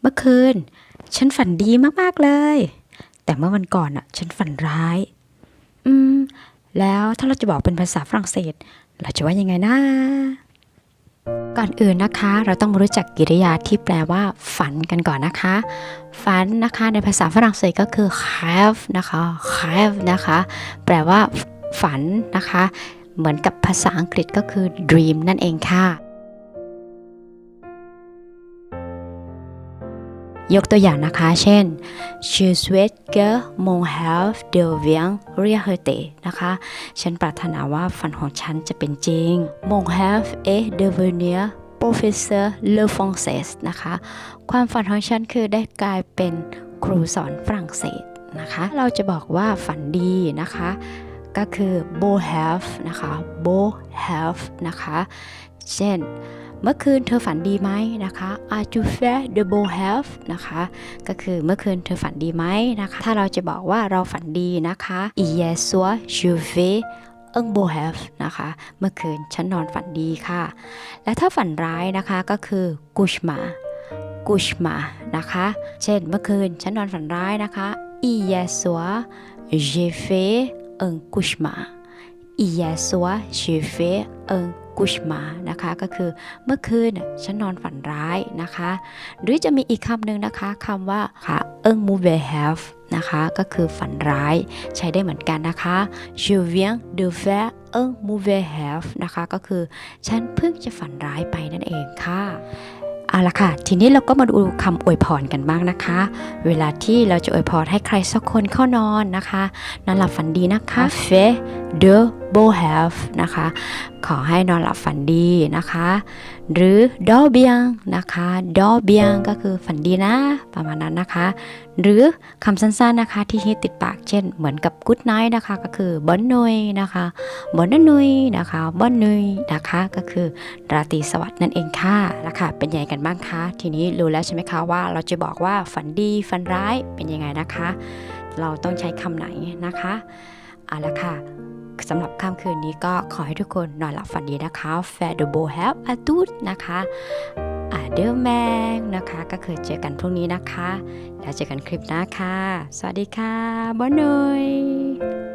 เมื่อคืน ฉันฝันดีมากๆเลย แต่เมื่อวันก่อนอะฉันฝันร้าย อืม แล้วถ้าเราจะบอกเป็นภาษาฝรั่งเศส เราจะว่ายังไงนะ ก่อนอื่นนะคะ เราต้องรู้จักกริยาที่แปลว่า ฝันกันก่อนนะคะ ฝันนะคะในภาษาฝรั่งเศสก็คือ have นะคะ have นะคะ แปลว่าฝันนะคะ เหมือนกับภาษาอังกฤษก็คือ dream นั่นเองค่ะ ยกตัวอย่างนะคะ เช่น je souhaite que mon rêve devienne réalité นะคะ ฉันปรารถนาว่าฝันของฉันจะเป็นจริง mon rêve est devenir professeur le français นะคะ ความฝันของฉันคือได้กลายเป็นครูสอนฝรั่งเศสนะคะ เราจะบอกว่าฝันดีนะคะ ก็คือ beau have นะคะ beau have นะคะ เช่น เมื่อคืนเธอฝันดีไหมนะคะ Are you fait de beau have นะคะ ก็คือเมื่อคืนเธอฝันดีไหมนะคะ ถ้าเราจะบอกว่าเราฝันดีนะคะ Hier soir je vais un beau have นะคะ เมื่อคืนฉันนอนฝันดีค่ะ และถ้าฝันร้ายนะคะก็คือ cauchemar cauchemar นะคะ เช่นเมื่อคืนฉันนอนฝันร้ายนะคะ Hier soir j'ai fait un cauchemar Hier soir j'ai fait un cauchemar นะคะก็คือเมื่อคืนฉันนอนฝันร้ายนะคะ หรือจะมีอีกคำหนึ่งนะคะคำว่าค่ะ un mauvais have นะคะก็คือฝันร้ายใช้ได้เหมือนกันนะคะ je viens de faire un mauvais have นะคะก็คือฉันเพิ่งจะฝันร้ายไปนั่นเองค่ะ เอาละค่ะ ทีนี้เราก็มาดูคำอวยพรกันบ้างนะคะ เวลาที่เราจะอวยพรให้ใครสักคนเข้านอนนะคะนอนหลับฝันดีนะคะ f a de beau have นะคะ ขอให้นอนหลับฝันดีนะคะ หรือ d o bien นะคะ d o bien ก็คือฝันดีนะ ประมาณนั้นนะคะ หรือคำสั้นๆนะคะที่ฮิตติดปากเช่น เหมือนกับ good night นะคะ ก็คือ bon nuit นะคะ bon nuit นะคะ bon nuit นะคะ ก็คือราตรีสวัสดิ์นั่นเองค่ะแล้วค่ะเป็นยังไงกันบ้างคะ ทีนี้รู้แล้วใช่ไหมคะว่าเราจะบอกว่าฝันดีฝันร้ายเป็นยังไงนะคะ เราต้องใช้คำไหนนะคะเอาละค่ะ สำหรับค่ำคืนนี้ก็ขอให้ทุกคนนอนหลับฝันดีนะคะ f a i r de beau have a tout นะคะอาเดอร์แมงนะคะ ก็คือเจอกันพรุ่งนี้นะคะ แล้วเจอกันคลิปหน้าค่ะ สวัสดีค่ะบ๊ายบาย